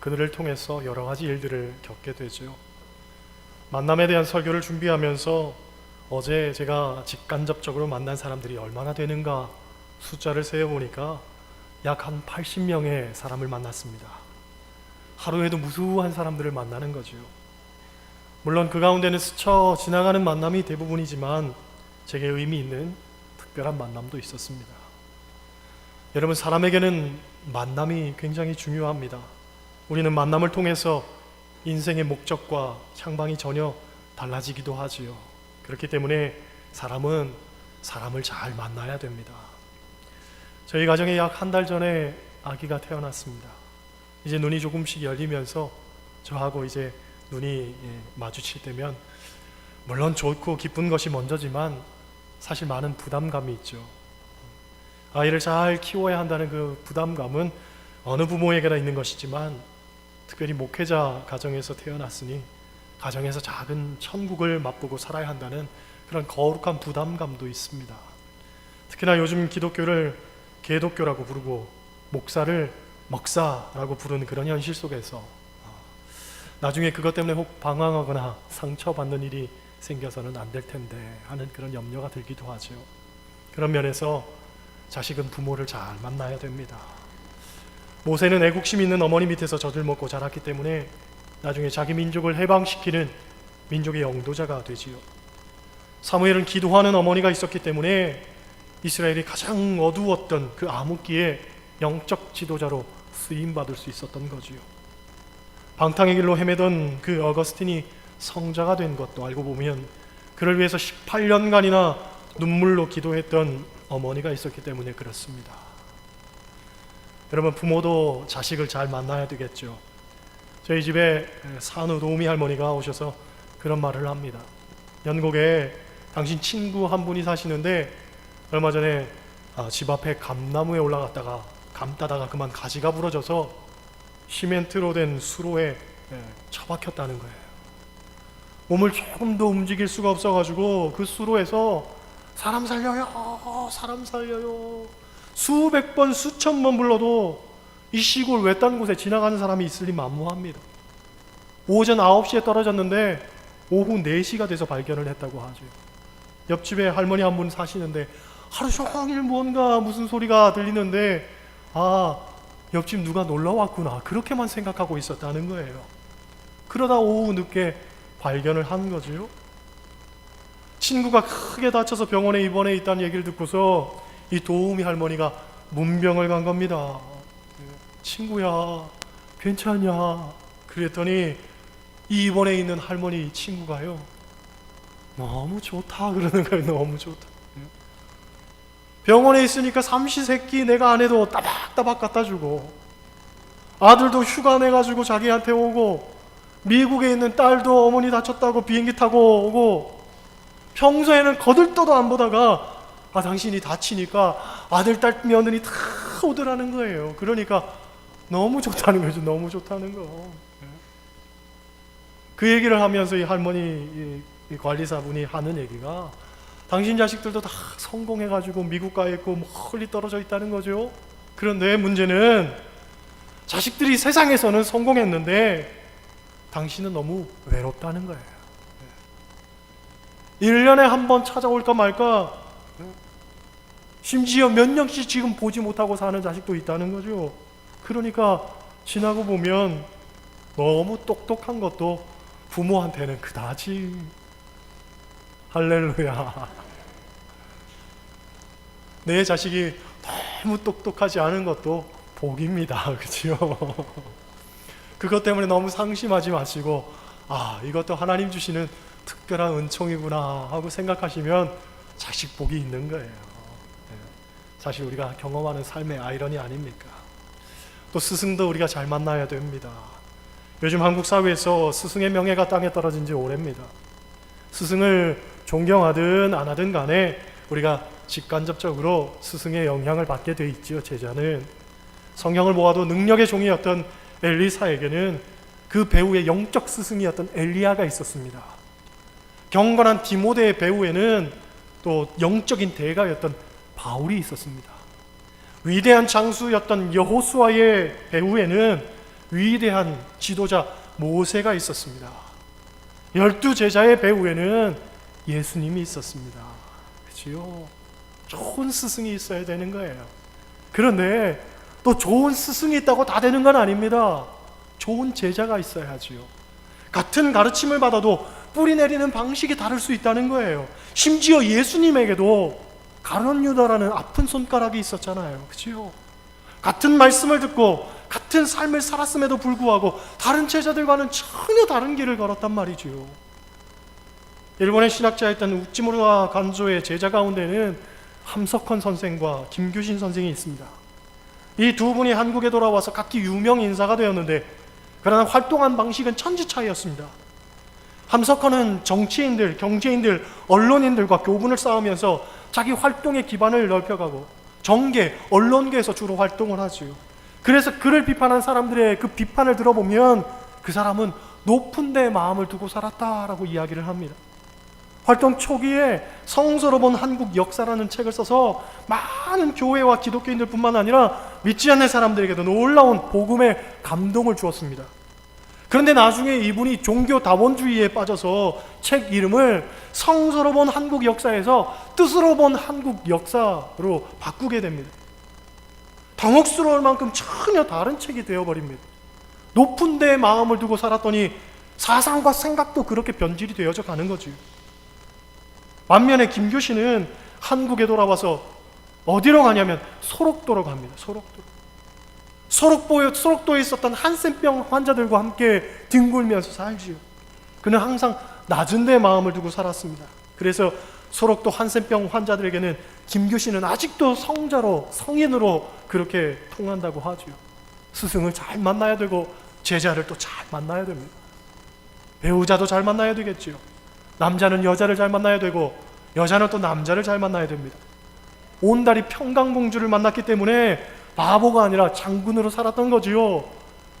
그들을 통해서 여러 가지 일들을 겪게 되죠. 만남에 대한 설교를 준비하면서 어제 제가 직간접적으로 만난 사람들이 얼마나 되는가 숫자를 세어보니까 약 한 80명의 사람을 만났습니다. 하루에도 무수한 사람들을 만나는 거지요. 물론 그 가운데는 스쳐 지나가는 만남이 대부분이지만 제게 의미 있는 특별한 만남도 있었습니다. 여러분 사람에게는 만남이 굉장히 중요합니다. 우리는 만남을 통해서 인생의 목적과 향방이 전혀 달라지기도 하지요. 그렇기 때문에 사람은 사람을 잘 만나야 됩니다. 저희 가정에 약 한 달 전에 아기가 태어났습니다. 이제 눈이 조금씩 열리면서 저하고 이제 눈이 예, 마주칠 때면 물론 좋고 기쁜 것이 먼저지만 사실 많은 부담감이 있죠. 아이를 잘 키워야 한다는 그 부담감은 어느 부모에게나 있는 것이지만 특별히 목회자 가정에서 태어났으니 가정에서 작은 천국을 맛보고 살아야 한다는 그런 거룩한 부담감도 있습니다. 특히나 요즘 기독교를 개독교라고 부르고 목사를 먹사라고 부르는 그런 현실 속에서 어, 나중에 그것 때문에 혹 방황하거나 상처받는 일이 생겨서는 안 될 텐데 하는 그런 염려가 들기도 하죠. 그런 면에서 자식은 부모를 잘 만나야 됩니다. 모세는 애국심 있는 어머니 밑에서 젖을 먹고 자랐기 때문에 나중에 자기 민족을 해방시키는 민족의 영도자가 되지요. 사무엘은 기도하는 어머니가 있었기 때문에 이스라엘이 가장 어두웠던 그 암흑기에 영적 지도자로 쓰임 받을 수 있었던 거지요. 방탕의 길로 헤매던 그 어거스틴이 성자가 된 것도 알고 보면 그를 위해서 18년간이나 눈물로 기도했던 어머니가 있었기 때문에 그렇습니다. 여러분 부모도 자식을 잘 만나야 되겠죠. 저희 집에 산후 도우미 할머니가 오셔서 그런 말을 합니다. 연곡에 당신 친구 한 분이 사시는데 얼마 전에 아, 집 앞에 감나무에 올라갔다가 감 따다가 그만 가지가 부러져서 시멘트로 된 수로에 예, 처박혔다는 거예요. 몸을 조금 더 움직일 수가 없어가지고 그 수로에서 사람 살려요, 사람 살려요. 수백 번, 수천 번 불러도 이 시골 외딴 곳에 지나가는 사람이 있으리 만무합니다. 오전 9시에 떨어졌는데 오후 4시가 돼서 발견을 했다고 하죠. 옆집에 할머니 한 분 사시는데 하루 종일 뭔가 무슨 소리가 들리는데 아 옆집 누가 놀러 왔구나 그렇게만 생각하고 있었다는 거예요. 그러다 오후 늦게 발견을 한 거지요. 친구가 크게 다쳐서 병원에 입원해 있다는 얘기를 듣고서 이 도우미 할머니가 문병을 간 겁니다. 친구야, 괜찮냐? 그랬더니 이 입원해 있는 할머니 친구가요. 너무 좋다 그러는 거예요. 너무 좋다. 병원에 있으니까 삼시세끼 내가 안 해도 따박따박 갖다 주고 아들도 휴가 내가지고 자기한테 오고 미국에 있는 딸도 어머니 다쳤다고 비행기 타고 오고 평소에는 거들떠도 안 보다가 아 당신이 다치니까 아들 딸 며느리 다 오더라는 거예요. 그러니까 너무 좋다는 거죠. 너무 좋다는 거. 그 얘기를 하면서 이 할머니 이, 이 관리사분이 하는 얘기가 당신 자식들도 다 성공해가지고 미국 가 있고 멀리 떨어져 있다는 거죠. 그런데 문제는 자식들이 세상에서는 성공했는데 당신은 너무 외롭다는 거예요. 1년에 한 번 찾아올까 말까 심지어 몇 년씩 지금 보지 못하고 사는 자식도 있다는 거죠. 그러니까 지나고 보면 너무 똑똑한 것도 부모한테는 그다지 할렐루야. 내 자식이 너무 똑똑하지 않은 것도 복입니다. 그죠? 그것 때문에 너무 상심하지 마시고, 아, 이것도 하나님 주시는 특별한 은총이구나 하고 생각하시면 자식 복이 있는 거예요. 네. 사실 우리가 경험하는 삶의 아이러니 아닙니까? 또 스승도 우리가 잘 만나야 됩니다. 요즘 한국 사회에서 스승의 명예가 땅에 떨어진 지 오래입니다. 스승을 존경하든 안 하든 간에 우리가 직간접적으로 스승의 영향을 받게 돼 있지요. 제자는 성경을 모아도 능력의 종이었던 엘리사에게는 그 배우의 영적 스승이었던 엘리야가 있었습니다. 경건한 디모데의 배우에는 또 영적인 대가였던 바울이 있었습니다. 위대한 장수였던 여호수아의 배우에는 위대한 지도자 모세가 있었습니다. 열두 제자의 배후에는 예수님이 있었습니다. 그지요? 좋은 스승이 있어야 되는 거예요. 그런데 또 좋은 스승이 있다고 다 되는 건 아닙니다. 좋은 제자가 있어야 하지요. 같은 가르침을 받아도 뿌리 내리는 방식이 다를 수 있다는 거예요. 심지어 예수님에게도 가론 유다라는 아픈 손가락이 있었잖아요. 그지요? 같은 말씀을 듣고 같은 삶을 살았음에도 불구하고 다른 제자들과는 전혀 다른 길을 걸었단 말이지요. 일본의 신학자였던 우찌무라 간조의 제자 가운데는 함석헌 선생과 김규신 선생이 있습니다. 이 두 분이 한국에 돌아와서 각기 유명 인사가 되었는데 그러나 활동한 방식은 천지 차이였습니다. 함석헌은 정치인들, 경제인들, 언론인들과 교분을 쌓으면서 자기 활동의 기반을 넓혀가고 정계, 언론계에서 주로 활동을 하지요. 그래서 그를 비판한 사람들의 그 비판을 들어보면 그 사람은 높은 데 마음을 두고 살았다라고 이야기를 합니다. 활동 초기에 성서로 본 한국 역사라는 책을 써서 많은 교회와 기독교인들뿐만 아니라 믿지 않는 사람들에게도 놀라운 복음의 감동을 주었습니다. 그런데 나중에 이분이 종교 다원주의에 빠져서 책 이름을 성서로 본 한국 역사에서 뜻으로 본 한국 역사로 바꾸게 됩니다. 당혹스러울 만큼 전혀 다른 책이 되어버립니다. 높은 데 마음을 두고 살았더니 사상과 생각도 그렇게 변질이 되어져 가는 거지. 반면에 김교신은 한국에 돌아와서 어디로 가냐면 소록도로 갑니다. 소록도. 소록도에, 소록도에 있었던 한센병 환자들과 함께 뒹굴면서 살지요. 그는 항상 낮은 데 마음을 두고 살았습니다. 그래서 소록도 한센병 환자들에게는 김교신은 아직도 성자로 성인으로 그렇게 통한다고 하지요. 스승을 잘 만나야 되고 제자를 또 잘 만나야 됩니다. 배우자도 잘 만나야 되겠지요. 남자는 여자를 잘 만나야 되고 여자는 또 남자를 잘 만나야 됩니다. 온달이 평강공주를 만났기 때문에 바보가 아니라 장군으로 살았던 거지요.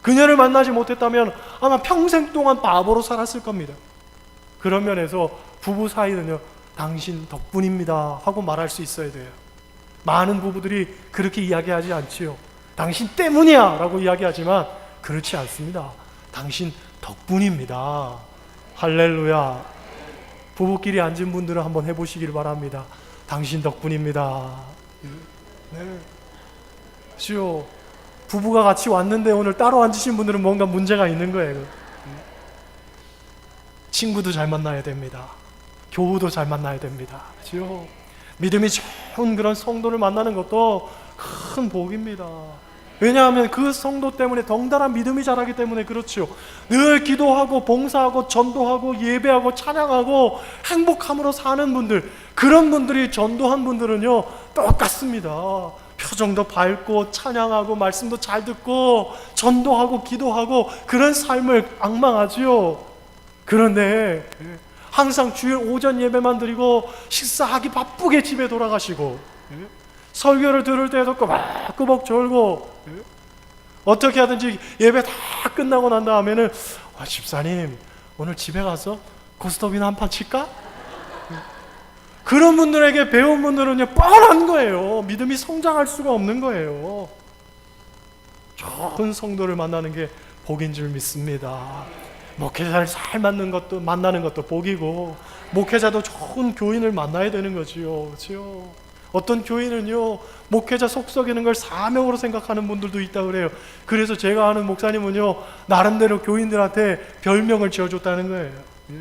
그녀를 만나지 못했다면 아마 평생 동안 바보로 살았을 겁니다. 그런 면에서 부부 사이는요, 당신 덕분입니다. 하고 말할 수 있어야 돼요. 많은 부부들이 그렇게 이야기하지 않지요. 당신 때문이야. 라고 이야기하지만 그렇지 않습니다. 당신 덕분입니다. 할렐루야. 부부끼리 앉은 분들은 한번 해보시길 바랍니다. 당신 덕분입니다. 네. 시오. 부부가 같이 왔는데 오늘 따로 앉으신 분들은 뭔가 문제가 있는 거예요. 친구도 잘 만나야 됩니다. 교우도 잘 만나야 됩니다. 그죠? 믿음이 좋은 그런 성도를 만나는 것도 큰 복입니다. 왜냐하면 그 성도 때문에 덩달아 믿음이 자라기 때문에 그렇죠. 늘 기도하고 봉사하고 전도하고 예배하고 찬양하고 행복함으로 사는 분들 그런 분들이 전도한 분들은요 똑같습니다. 표정도 밝고 찬양하고 말씀도 잘 듣고 전도하고 기도하고 그런 삶을 악망하지요. 그런데 항상 주일 오전 예배만 드리고 식사하기 바쁘게 집에 돌아가시고 설교를 들을 때도 꼬박꼬박 졸고 어떻게 하든지 예배 다 끝나고 난 다음에는 아, 집사님 오늘 집에 가서 고스톱이나 한 판 칠까? 그런 분들에게 배운 분들은요 뻔한 거예요. 믿음이 성장할 수가 없는 거예요. 좋은 성도를 만나는 게 복인 줄 믿습니다. 목회자를 잘 만나는 것도 만나는 것도 복이고 목회자도 좋은 교인을 만나야 되는 거지요. 그렇죠? 어떤 교인은요 목회자 속썩이는 걸 사명으로 생각하는 분들도 있다 그래요. 그래서 제가 아는 목사님은요 나름대로 교인들한테 별명을 지어줬다는 거예요. 예?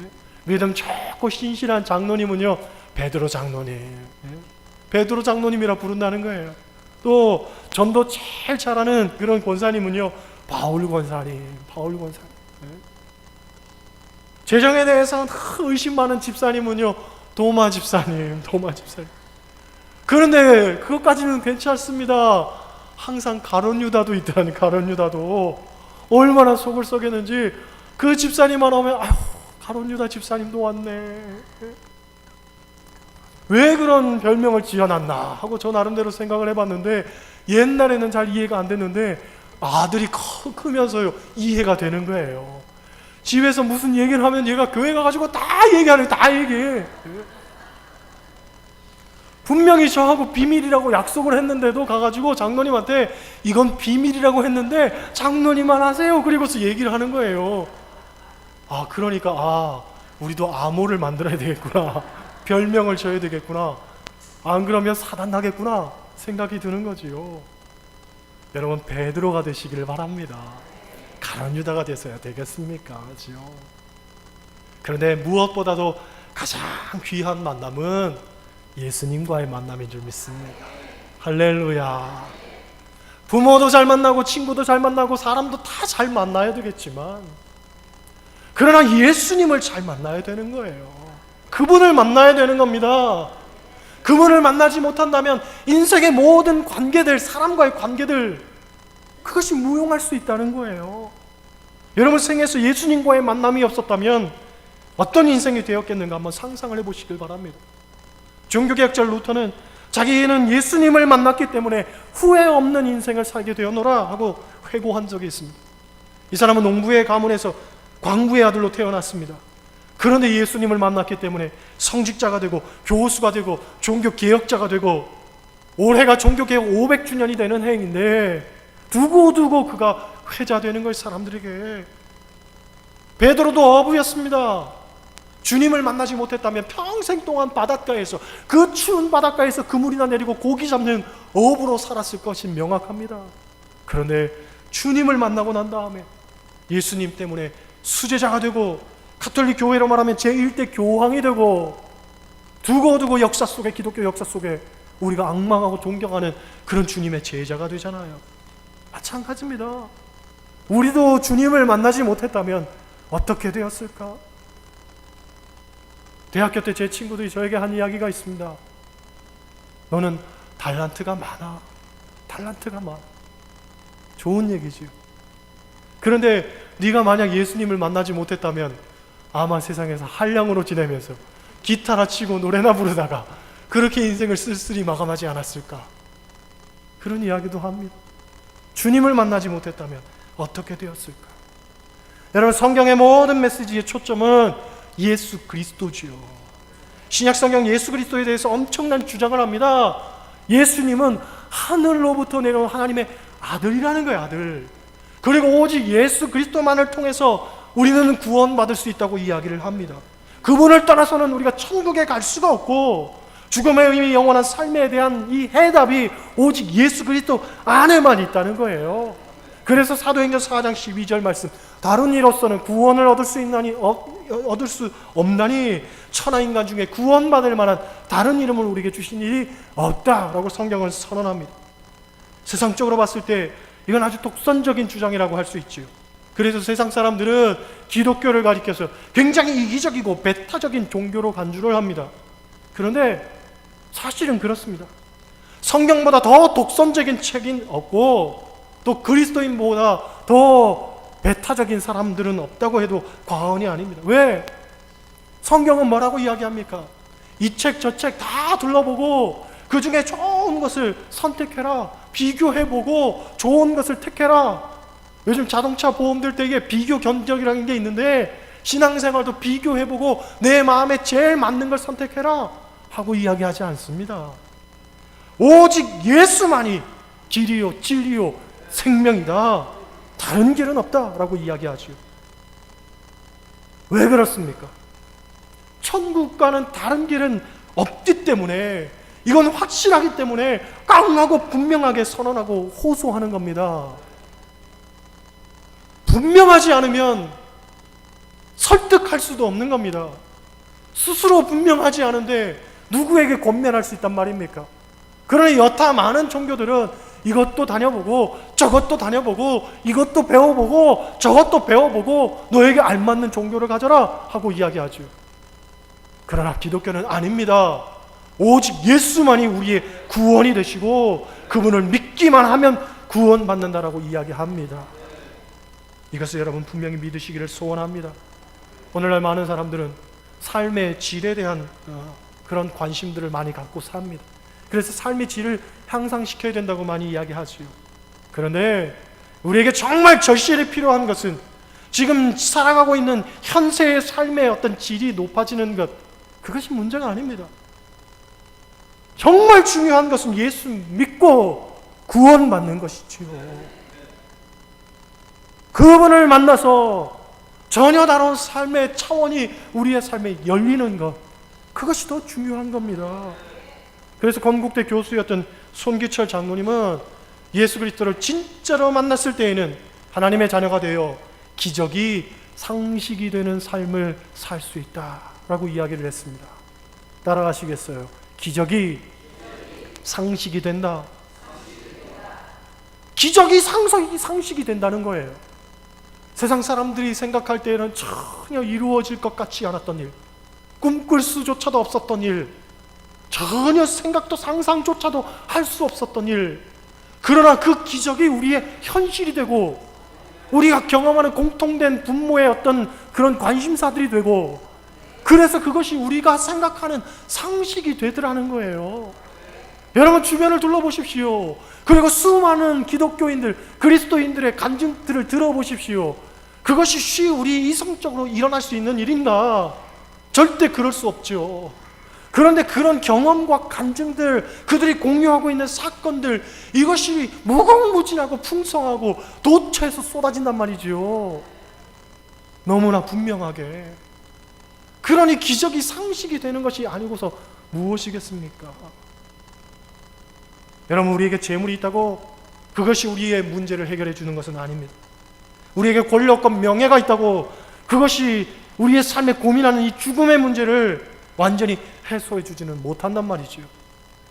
믿음 좋고 신실한 장로님은요 베드로 장로님, 예? 베드로 장로님이라 부른다는 거예요. 또 전도 제일 잘하는 그런 권사님은요 바울 권사님, 바울 권사님. 예? 재정에 대해서 의심 많은 집사님은요 도마 집사님, 도마 집사님. 그런데 그것까지는 괜찮습니다. 항상 가론 유다도 있다는 가론 유다도 얼마나 속을 썩였는지 그 집사님만 오면 아휴 가론 유다 집사님도 왔네. 왜 그런 별명을 지어놨나 하고 저 나름대로 생각을 해봤는데 옛날에는 잘 이해가 안 됐는데 아들이 커, 크면서요 이해가 되는 거예요. 집에서 무슨 얘기를 하면 얘가 교회 가가지고 다 얘기하는 다 얘기해. 분명히 저하고 비밀이라고 약속을 했는데도 가가지고 장로님한테 이건 비밀이라고 했는데 장로님만 하세요. 그리고서 얘기를 하는 거예요. 아, 그러니까, 아, 우리도 암호를 만들어야 되겠구나. 별명을 줘야 되겠구나. 안 그러면 사단 나겠구나. 생각이 드는 거지요. 여러분, 베드로가 되시기를 바랍니다. 가론 유다가 되셔야 되겠습니까? 그죠? 그런데 무엇보다도 가장 귀한 만남은 예수님과의 만남인 줄 믿습니다. 할렐루야. 부모도 잘 만나고 친구도 잘 만나고 사람도 다 잘 만나야 되겠지만 그러나 예수님을 잘 만나야 되는 거예요. 그분을 만나야 되는 겁니다. 그분을 만나지 못한다면 인생의 모든 관계들, 사람과의 관계들 그것이 무용할 수 있다는 거예요. 여러분 생에서 예수님과의 만남이 없었다면 어떤 인생이 되었겠는가 한번 상상을 해보시길 바랍니다. 종교개혁자 루터는 자기는 예수님을 만났기 때문에 후회 없는 인생을 살게 되었노라 하고 회고한 적이 있습니다. 이 사람은 농부의 가문에서 광부의 아들로 태어났습니다. 그런데 예수님을 만났기 때문에 성직자가 되고 교수가 되고 종교개혁자가 되고 올해가 종교개혁 500주년이 되는 해인데 두고두고 그가 회자되는 걸 사람들에게 베드로도 어부였습니다. 주님을 만나지 못했다면 평생 동안 바닷가에서 그 추운 바닷가에서 그물이나 내리고 고기 잡는 어부로 살았을 것이 명확합니다. 그런데 주님을 만나고 난 다음에 예수님 때문에 수제자가 되고 카톨릭 교회로 말하면 제1대 교황이 되고 두고두고 역사 속에 기독교 역사 속에 우리가 악망하고 존경하는 그런 주님의 제자가 되잖아요. 마찬가지입니다. 우리도 주님을 만나지 못했다면 어떻게 되었을까? 대학교 때 제 친구들이 저에게 한 이야기가 있습니다. 너는 달란트가 많아. 달란트가 많아. 좋은 얘기지요. 그런데 네가 만약 예수님을 만나지 못했다면 아마 세상에서 한량으로 지내면서 기타나 치고 노래나 부르다가 그렇게 인생을 쓸쓸히 마감하지 않았을까? 그런 이야기도 합니다. 주님을 만나지 못했다면 어떻게 되었을까? 여러분 성경의 모든 메시지의 초점은 예수 그리스도지요. 신약 성경 예수 그리스도에 대해서 엄청난 주장을 합니다. 예수님은 하늘로부터 내려온 하나님의 아들이라는 거예요, 아들. 그리고 오직 예수 그리스도만을 통해서 우리는 구원받을 수 있다고 이야기를 합니다. 그분을 떠나서는 우리가 천국에 갈 수가 없고 죽음의 의미 영원한 삶에 대한 이 해답이 오직 예수 그리스도 안에만 있다는 거예요. 그래서 사도행전 4장 12절 말씀 다른 이로서는 구원을 얻을 수 있나니 어, 얻을 수 없나니 천하 인간 중에 구원받을 만한 다른 이름을 우리에게 주신 일이 없다라고 성경은 선언합니다. 세상적으로 봤을 때 이건 아주 독선적인 주장이라고 할 수 있지요. 그래서 세상 사람들은 기독교를 가리켜서 굉장히 이기적이고 배타적인 종교로 간주를 합니다. 그런데 사실은 그렇습니다. 성경보다 더 독선적인 책이 없고 또 그리스도인보다 더 배타적인 사람들은 없다고 해도 과언이 아닙니다. 왜? 성경은 뭐라고 이야기합니까? 이 책 저 책 다 둘러보고 그 중에 좋은 것을 선택해라. 비교해보고 좋은 것을 택해라. 요즘 자동차 보험들 때 이게 비교 견적이라는 게 있는데 신앙생활도 비교해보고 내 마음에 제일 맞는 걸 선택해라. 하고 이야기하지 않습니다. 오직 예수만이 길이요, 진리요, 생명이다. 다른 길은 없다 라고 이야기하지요. 왜 그렇습니까? 천국과는 다른 길은 없기 때문에 이건 확실하기 때문에 깡하고 분명하게 선언하고 호소하는 겁니다. 분명하지 않으면 설득할 수도 없는 겁니다. 스스로 분명하지 않은데 누구에게 권면할 수 있단 말입니까? 그러니 여타 많은 종교들은 이것도 다녀보고 저것도 다녀보고 이것도 배워보고 저것도 배워보고 너에게 알맞는 종교를 가져라 하고 이야기하죠. 그러나 기독교는 아닙니다. 오직 예수만이 우리의 구원이 되시고 그분을 믿기만 하면 구원받는다라고 이야기합니다. 이것을 여러분 분명히 믿으시기를 소원합니다. 오늘날 많은 사람들은 삶의 질에 대한 어, 그런 관심들을 많이 갖고 삽니다. 그래서 삶의 질을 향상시켜야 된다고 많이 이야기하지요. 그런데 우리에게 정말 절실히 필요한 것은 지금 살아가고 있는 현세의 삶의 어떤 질이 높아지는 것, 그것이 문제가 아닙니다. 정말 중요한 것은 예수 믿고 구원받는 것이지요. 그분을 만나서 전혀 다른 삶의 차원이 우리의 삶에 열리는 것. 그것이 더 중요한 겁니다. 그래서 건국대 교수였던 손기철 장로님은 예수 그리스도를 진짜로 만났을 때에는 하나님의 자녀가 되어 기적이 상식이 되는 삶을 살 수 있다라고 이야기를 했습니다. 따라가시겠어요? 기적이 상식이 된다. 기적이 상식이, 상식이 된다는 거예요. 세상 사람들이 생각할 때에는 전혀 이루어질 것 같지 않았던 일, 꿈꿀 수조차도 없었던 일, 전혀 생각도 상상조차도 할 수 없었던 일. 그러나 그 기적이 우리의 현실이 되고 우리가 경험하는 공통된 분모의 어떤 그런 관심사들이 되고 그래서 그것이 우리가 생각하는 상식이 되더라는 거예요. 여러분 주변을 둘러보십시오. 그리고 수많은 기독교인들, 그리스도인들의 간증들을 들어보십시오. 그것이 쉬 우리 이성적으로 일어날 수 있는 일인가? 절대 그럴 수 없죠. 그런데 그런 경험과 간증들, 그들이 공유하고 있는 사건들, 이것이 무궁무진하고 풍성하고 도처에서 쏟아진단 말이지요. 너무나 분명하게. 그러니 기적이 상식이 되는 것이 아니고서 무엇이겠습니까? 여러분, 우리에게 재물이 있다고 그것이 우리의 문제를 해결해 주는 것은 아닙니다. 우리에게 권력과 명예가 있다고 그것이 우리의 삶에 고민하는 이 죽음의 문제를 완전히 해소해 주지는 못한단 말이지요.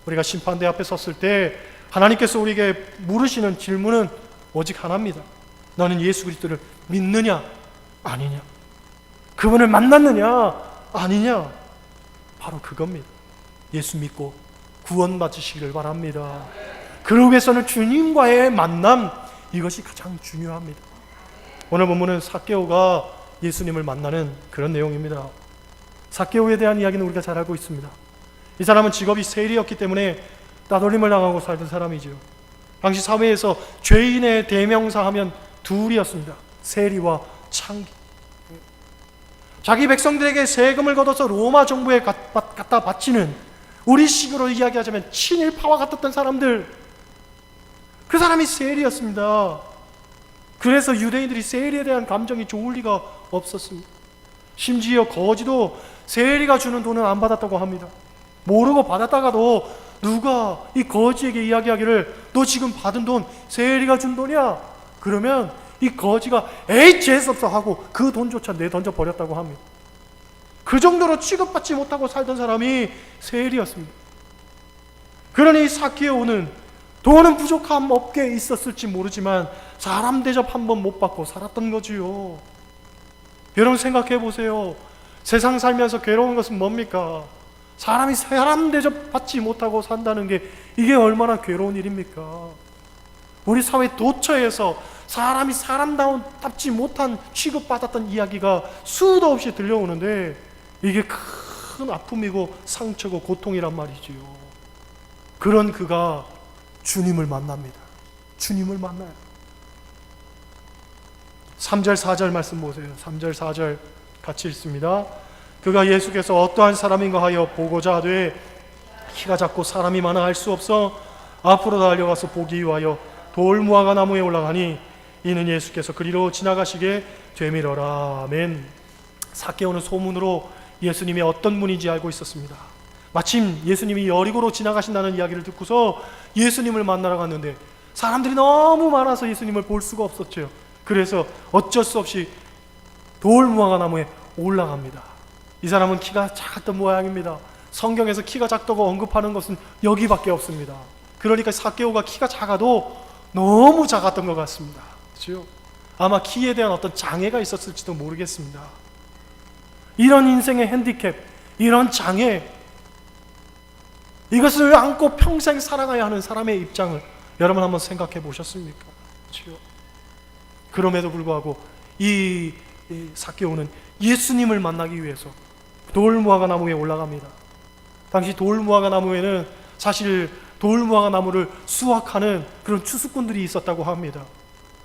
우리가 심판대 앞에 섰을 때 하나님께서 우리에게 물으시는 질문은 오직 하나입니다. 너는 예수 그리스도를 믿느냐 아니냐? 그분을 만났느냐 아니냐? 바로 그겁니다. 예수 믿고 구원 받으시기를 바랍니다. 그러기 위해서는 주님과의 만남 이것이 가장 중요합니다. 오늘 본문은 사케오가 예수님을 만나는 그런 내용입니다. 사케오에 대한 이야기는 우리가 잘 알고 있습니다. 이 사람은 직업이 세리였기 때문에 따돌림을 당하고 살던 사람이죠. 당시 사회에서 죄인의 대명사 하면 둘이었습니다. 세리와 창기. 자기 백성들에게 세금을 걷어서 로마 정부에 갖다 바치는 우리식으로 이야기하자면 친일파와 같았던 사람들. 그 사람이 세리였습니다. 그래서 유대인들이 세리에 대한 감정이 좋을 리가 없었습니다. 심지어 거지도 세리가 주는 돈은 안 받았다고 합니다. 모르고 받았다가도 누가 이 거지에게 이야기하기를 너 지금 받은 돈 세리가 준 돈이야. 그러면 이 거지가 에이 재수 없어 하고 그 돈조차 내 던져 버렸다고 합니다. 그 정도로 취급받지 못하고 살던 사람이 세리였습니다. 그러니 사키오는 돈은 부족함 없게 있었을지 모르지만 사람 대접 한 번 못 받고 살았던 거지요. 여러분 생각해 보세요. 세상 살면서 괴로운 것은 뭡니까? 사람이 사람 대접 받지 못하고 산다는 게 이게 얼마나 괴로운 일입니까? 우리 사회 도처에서 사람이 사람다운 답지 못한 취급받았던 이야기가 수도 없이 들려오는데 이게 큰 아픔이고 상처고 고통이란 말이지요. 그런 그가 주님을 만납니다. 주님을 만나요. 3절 4절 말씀 보세요. 3절 4절 같이 읽습니다. 그가 예수께서 어떠한 사람인가 하여 보고자 하되 키가 작고 사람이 많아 알수 없어 앞으로 달려가서 보기 위하여 돌 무화과 나무에 올라가니 이는 예수께서 그리로 지나가시게 되밀어라. 아멘. 사케오는 소문으로 예수님이 어떤 분인지 알고 있었습니다. 마침 예수님이 여리고로 지나가신다는 이야기를 듣고서 예수님을 만나러 갔는데 사람들이 너무 많아서 예수님을 볼 수가 없었죠. 그래서 어쩔 수 없이 돌무화과 나무에 올라갑니다. 이 사람은 키가 작았던 모양입니다. 성경에서 키가 작다고 언급하는 것은 여기밖에 없습니다. 그러니까 사케오가 키가 작아도 너무 작았던 것 같습니다. 그렇죠? 아마 키에 대한 어떤 장애가 있었을지도 모르겠습니다. 이런 인생의 핸디캡, 이런 장애, 이것을 안고 평생 살아가야 하는 사람의 입장을 여러분 한번 생각해 보셨습니까? 그렇죠? 그럼에도 불구하고 이, 이 사케오는 예수님을 만나기 위해서 돌무화과 나무에 올라갑니다. 당시 돌무화과 나무에는 사실 돌무화과 나무를 수확하는 그런 추수꾼들이 있었다고 합니다.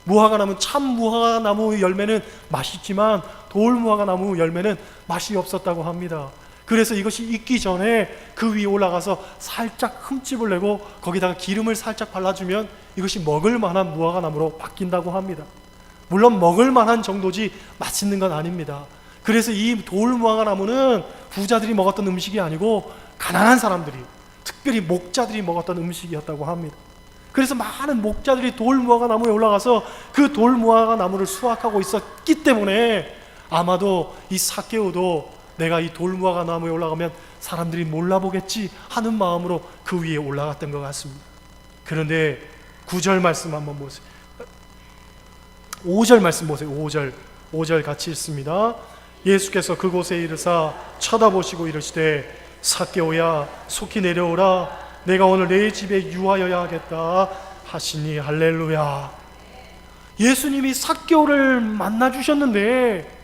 무화과 나무 참 무화과 나무 열매는 맛있지만 돌무화과 나무 열매는 맛이 없었다고 합니다. 그래서 이것이 익기 전에 그 위에 올라가서 살짝 흠집을 내고 거기다가 기름을 살짝 발라주면 이것이 먹을 만한 무화과 나무로 바뀐다고 합니다. 물론 먹을 만한 정도지 맛있는 건 아닙니다. 그래서 이 돌무화과 나무는 부자들이 먹었던 음식이 아니고 가난한 사람들이 특별히 목자들이 먹었던 음식이었다고 합니다. 그래서 많은 목자들이 돌무화과 나무에 올라가서 그 돌무화과 나무를 수확하고 있었기 때문에 아마도 이 사케오도 내가 이 돌무화과 나무에 올라가면 사람들이 몰라보겠지 하는 마음으로 그 위에 올라갔던 것 같습니다. 그런데 9절 말씀 한번 보세요. 5절 말씀 보세요. 5절. 5절 같이 읽습니다. 예수께서 그곳에 이르사 쳐다보시고 이르시되 사케오야 속히 내려오라 내가 오늘 내 집에 유하여야 하겠다 하시니 할렐루야. 예수님이 사케오를 만나 주셨는데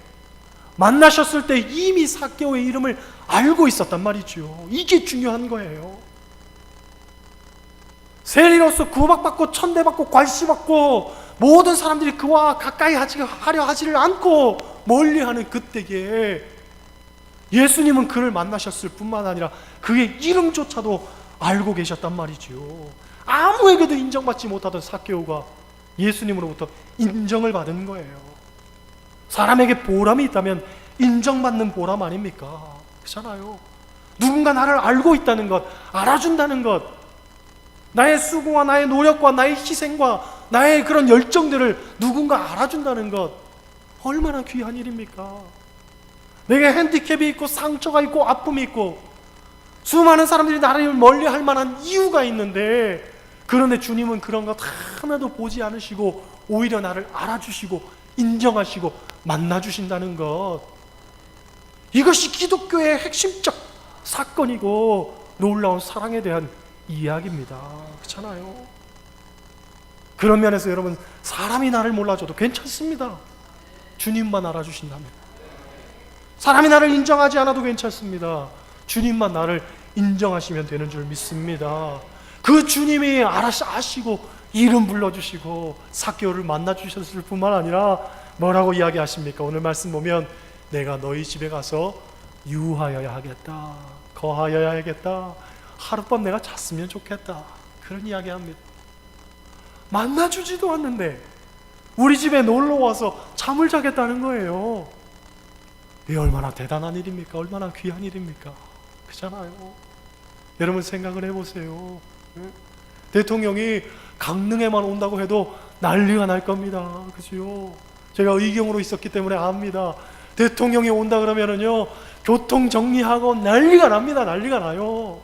만나셨을 때 이미 사케오의 이름을 알고 있었단 말이죠. 이게 중요한 거예요. 세리로서 구박받고 천대받고 괄시받고 모든 사람들이 그와 가까이 하려 하지를 않고 멀리하는 그때에 예수님은 그를 만나셨을 뿐만 아니라 그의 이름조차도 알고 계셨단 말이죠. 아무에게도 인정받지 못하던 사케오가 예수님으로부터 인정을 받은 거예요. 사람에게 보람이 있다면 인정받는 보람 아닙니까? 그렇잖아요. 누군가 나를 알고 있다는 것, 알아준다는 것, 나의 수고와 나의 노력과 나의 희생과 나의 그런 열정들을 누군가 알아준다는 것, 얼마나 귀한 일입니까? 내게 핸디캡이 있고 상처가 있고 아픔이 있고 수많은 사람들이 나를 멀리 할 만한 이유가 있는데 그런데 주님은 그런 것 하나도 보지 않으시고 오히려 나를 알아주시고 인정하시고 만나주신다는 것 이것이 기독교의 핵심적 사건이고 놀라운 사랑에 대한 이야기입니다. 그렇잖아요. 그런 면에서 여러분 사람이 나를 몰라줘도 괜찮습니다. 주님만 알아주신다면 사람이 나를 인정하지 않아도 괜찮습니다. 주님만 나를 인정하시면 되는 줄 믿습니다. 그 주님이 알아서 아시고 이름 불러주시고 사개오를 만나 주셨을 뿐만 아니라 뭐라고 이야기하십니까? 오늘 말씀 보면 내가 너희 집에 가서 유하여야 하겠다. 거하여야 하겠다. 하룻밤 내가 잤으면 좋겠다. 그런 이야기 합니다. 만나주지도 않는데 우리 집에 놀러 와서 잠을 자겠다는 거예요. 이 얼마나 대단한 일입니까? 얼마나 귀한 일입니까? 그잖아요. 여러분 생각을 해보세요. 대통령이 강릉에만 온다고 해도 난리가 날 겁니다. 그죠? 제가 의경으로 있었기 때문에 압니다. 대통령이 온다 그러면은요, 교통 정리하고 난리가 납니다. 난리가 나요.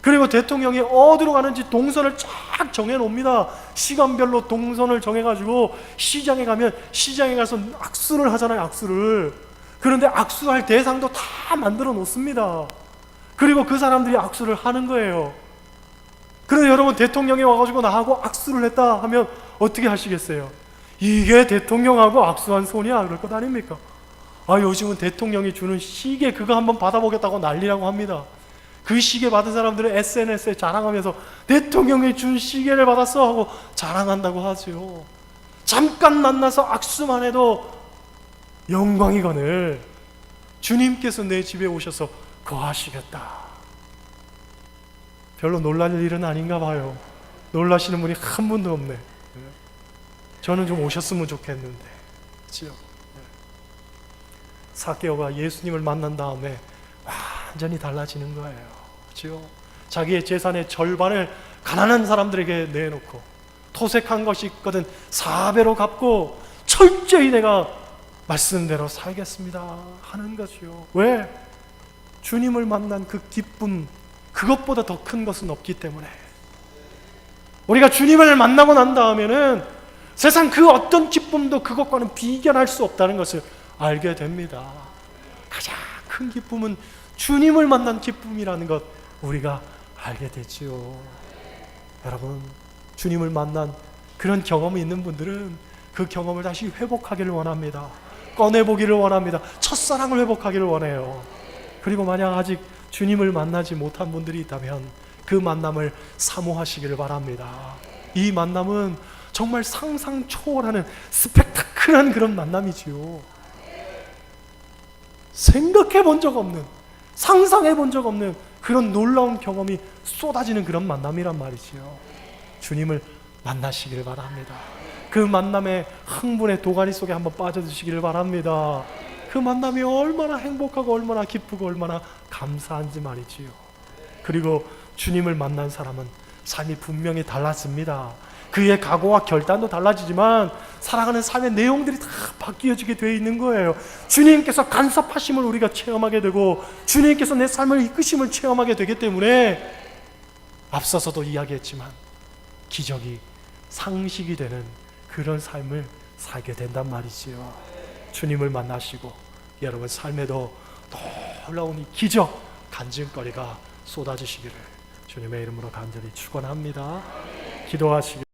그리고 대통령이 어디로 가는지 동선을 쫙 정해 놓습니다. 시간별로 동선을 정해 가지고 시장에 가면 시장에 가서 악수를 하잖아요. 악수를. 그런데 악수할 대상도 다 만들어 놓습니다. 그리고 그 사람들이 악수를 하는 거예요. 그런데 여러분 대통령이 와가지고 나하고 악수를 했다 하면 어떻게 하시겠어요? 이게 대통령하고 악수한 손이야 그럴 것 아닙니까? 아 요즘은 대통령이 주는 시계 그거 한번 받아보겠다고 난리라고 합니다. 그 시계 받은 사람들은 SNS에 자랑하면서 대통령이 준 시계를 받았어 하고 자랑한다고 하죠. 잠깐 만나서 악수만 해도 영광이거늘 주님께서 내 집에 오셔서 거하시겠다. 별로 놀랄 일은 아닌가 봐요. 놀라시는 분이 한 분도 없네. 저는 좀 오셨으면 좋겠는데. 그렇죠? 사케오가 예수님을 만난 다음에 완전히 달라지는 거예요. 그렇죠? 자기의 재산의 절반을 가난한 사람들에게 내놓고 토색한 것이 있거든 사배로 갚고 철저히 내가 말씀대로 살겠습니다 하는 거죠. 왜? 주님을 만난 그 기쁨 그것보다 더 큰 것은 없기 때문에 우리가 주님을 만나고 난 다음에는 세상 그 어떤 기쁨도 그것과는 비견할 수 없다는 것을 알게 됩니다. 가장 큰 기쁨은 주님을 만난 기쁨이라는 것 우리가 알게 되지요. 여러분, 주님을 만난 그런 경험이 있는 분들은 그 경험을 다시 회복하기를 원합니다. 꺼내보기를 원합니다. 첫사랑을 회복하기를 원해요. 그리고 만약 아직 주님을 만나지 못한 분들이 있다면 그 만남을 사모하시기를 바랍니다. 이 만남은 정말 상상 초월하는 스펙타클한 그런 만남이지요. 생각해 본 적 없는 상상해 본 적 없는 그런 놀라운 경험이 쏟아지는 그런 만남이란 말이지요. 주님을 만나시기를 바랍니다. 그 만남의 흥분의 도가니 속에 한번 빠져드시기를 바랍니다. 그 만남이 얼마나 행복하고 얼마나 기쁘고 얼마나 감사한지 말이지요. 그리고 주님을 만난 사람은 삶이 분명히 달랐습니다. 그의 각오와 결단도 달라지지만 살아가는 삶의 내용들이 다 바뀌어지게 되어 있는 거예요. 주님께서 간섭하심을 우리가 체험하게 되고 주님께서 내 삶을 이끄심을 체험하게 되기 때문에 앞서서도 이야기했지만 기적이 상식이 되는 그런 삶을 살게 된단 말이지요. 주님을 만나시고 여러분 삶에도 놀라운 이 기적 간증거리가 쏟아지시기를 주님의 이름으로 간절히 축원합니다. 기도하시기